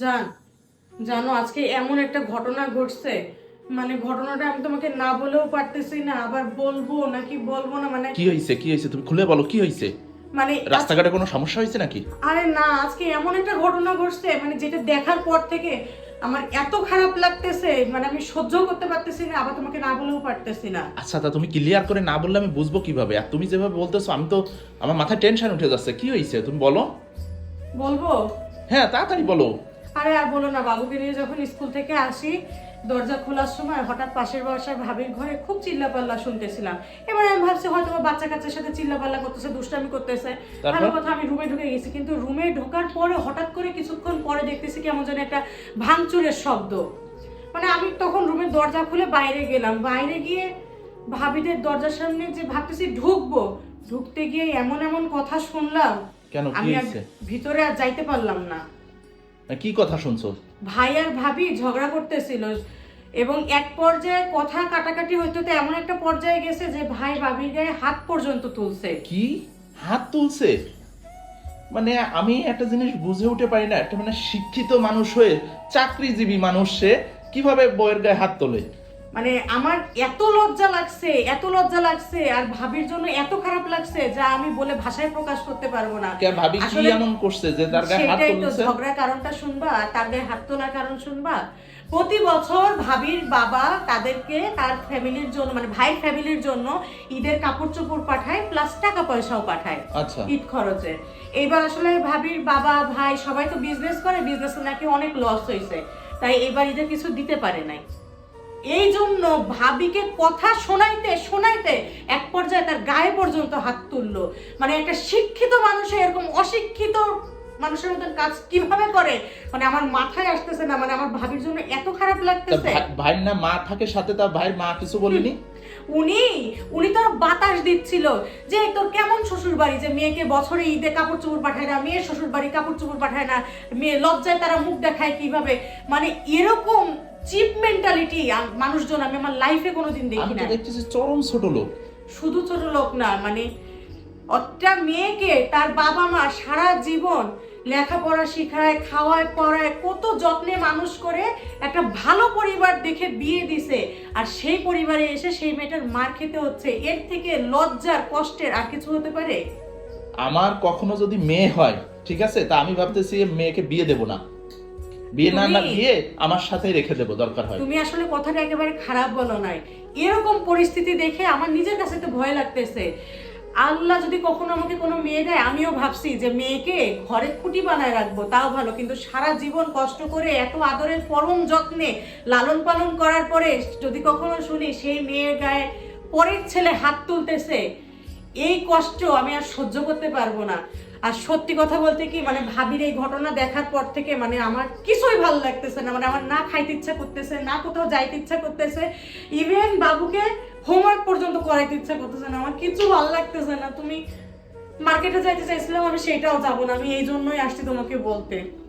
জান জানো আজকে এমন একটা ঘটনা ঘটছে। মানে ঘটনাটা আমি তোমাকে না বলেও পারতেছি না আবার বলব নাকি বলব না মানে কি হয়েছে কি হয়েছে তুমি খুলে বলো কি হয়েছে মানে রাস্তাঘাটে কোনো সমস্যা হয়েছে নাকি? আরে না আজকে এমন একটা ঘটনা ঘটছে মানে যেটা দেখার পর থেকে আমার এত খারাপ লাগতেছে মানে আমি সহ্য করতে পারতেছি না আবার তোমাকে না বলেও পারতেছি না। আচ্ছা তা তুমি ক্লিয়ার করে না বললে আমি বুঝব কীভাবে? আর তুমি যেভাবে বলতেছো আমি তো আমার মাথায় টেনশন উঠে যাচ্ছে। কি হয়েছে তুমি বলো। বলব? হ্যাঁ তাড়াতাড়ি বলো। আরে আর বলো না বাবুকে নিয়ে যখন স্কুল থেকে আসি দরজা খোলার সময় হঠাৎ পাশের বাসার ভাবির ঘরে খুব চিল্লাপাল্লা শুনতেছিলাম। এবার আমি ভাবছি হয়তো বাচ্চা কাচ্চার সাথে চিল্লাপাল্লা করতেছে দুষ্টামি করতেছে। ভালো কথা আমি রুমে ঢুকে গেছি কিন্তু রুমে ঢোকার পরে হঠাৎ করে কিছুক্ষণ পরে দেখতেছি কেমন যেন একটা ভাঙচুরের শব্দ। মানে আমি তখন রুমের দরজা খুলে বাইরে গেলাম। বাইরে গিয়ে ভাবিদের দরজার সামনে যে ভাবতেছি ঢুকবো ঢুকতে গিয়ে এমন এমন কথা শুনলাম। কেন আমি ভিতরে আর যাইতে পারলাম না। কি কথা শুনছো? ভাই আর ভাবি ঝগড়া করতেছিল এবং এক পর্যায়ে কথা কাটাকাটি হইতে তো এমন একটা পর্যায়ে গেছে যে ভাই ভাবির গায়ে হাত পর্যন্ত তুলছে। কি? হাত তুলছে? মানে আমি একটা জিনিস বুঝে উঠে পারি না একটা মানে শিক্ষিত মানুষ হয়ে চাকরিজীবী মানুষ সে কীভাবে বইয়ের গায়ে হাত তোলে? মানে আমার এত লজ্জা লাগছে এত লজ্জা লাগছে আর ভাবির জন্য এত খারাপ লাগছে যা আমি বলে ভাষায় প্রকাশ করতে পারব না। ভাবি কি এমন করছে যে তার গায়ে হাত তুলছে? ঝগড়ার কারণটা শুনবা আর তার গায়ে হাত তোলার কারণ শুনবা। প্রতি বছর ভাবির বাবা তাদেরকে তার ফ্যামিলির জন্য মানে ভাইয়ের ফ্যামিলির জন্য ঈদের কাপড় চোপড় পাঠায় প্লাস টাকা পয়সাও পাঠায় আচ্ছা। ঈদ খরচে। এইবার আসলে ভাবির বাবা ভাই সবাই তো বিজনেস করে বিজনেসে নাকি অনেক লস হয়েছে তাই এবার ঈদের কিছু দিতে পারে নাই। এই জন্য ভাবিকে কথা শোনাইতে শোনাইতে এক পর্যায়ে তার গায়ে পর্যন্ত হাত তুললো। মানে একটা শিক্ষিত মানুষে এরকম অশিক্ষিত মানুষের মতন কাজ কীভাবে করে? মানে আমার মাথায় আসতেছে না মানে আমার ভাবির জন্য এত খারাপ লাগতেছে। ভাই- ভাইয়ের না মা থাকে সাথে তার ভাইয়ের মা কিছু বলেনি? উনি উনি তোর বাতাস দিচ্ছিল যে তোর কেমন শ্বশুর বাড়ি যে মেয়েকে বছরে ঈদে কাপড় চোপড় পাঠায় না মেয়ের শ্বশুর বাড়ি কাপড় চোপড় পাঠায় না মেয়ে লজ্জায় তারা মুখ দেখায় কীভাবে? মানে এরকম চিপ মেন্টালিটি মানুষজন আমি আমার লাইফে কোনোদিন দেখি না দেখতেছি চরম ছোট লোক। শুধু ছোট লোক না মানে একটা মেয়েকে তার বাবা মা সারা জীবন লেখাপড়া শিখায় খাওয়ায় পড়ায় কত যত্নে মানুষ করে একটা ভালো পরিবার দেখে বিয়ে দিছে। আর সেই পরিবারে এসে সেই মেয়েটার মার খেতে হচ্ছে। এর থেকে লজ্জার কষ্টের আর কিছু হতে পারে? আমার কখনো যদি মেয়ে হয় ঠিক আছে? তা আমি ভাবতেছি মেয়েকে বিয়ে দেব না। বিয়ে না না দিয়ে আমার সাথেই রেখে দেবো দরকার হয়। তুমি আসলে কথাটা একেবারে খারাপ বলো নাই। এরকম পরিস্থিতি দেখে আমার নিজের কাছে তো ভয় লাগতেছে। আল্লাহ যদি কখনো আমাকে কোনো মেয়ে দেয় আমিও ভাবছি যে মেয়েকে ঘরে খুঁটি বানায় রাখব তাও ভালো। কিন্তু সারা জীবন কষ্ট করে এত আদরের পরম যত্নে লালন পালন করার পরে যদি কখনো শুনি সেই মেয়ের গায়ে পরের ছেলে হাত তুলতেছে এই কষ্ট আমি আর সহ্য করতে পারব না। আর সত্যি কথা বলতে কি মানে ভাবির এই ঘটনা দেখার পর থেকে মানে আমার কিছুই ভালো লাগতেছে না। মানে আমার না খাইতে ইচ্ছা করতেছে, না কোথাও যাইতে ইচ্ছা করতেছে ইভেন বাবুকে হোমওয়ার্ক পর্যন্ত করাইতে ইচ্ছা করতেছে না। আমার কিছু ভালো লাগতেছে না। তুমি মার্কেটে যাইতে চাইছিলাম, আমি সেটাও যাব না। আমি এই জন্যই আসছি তোমাকে বলতে।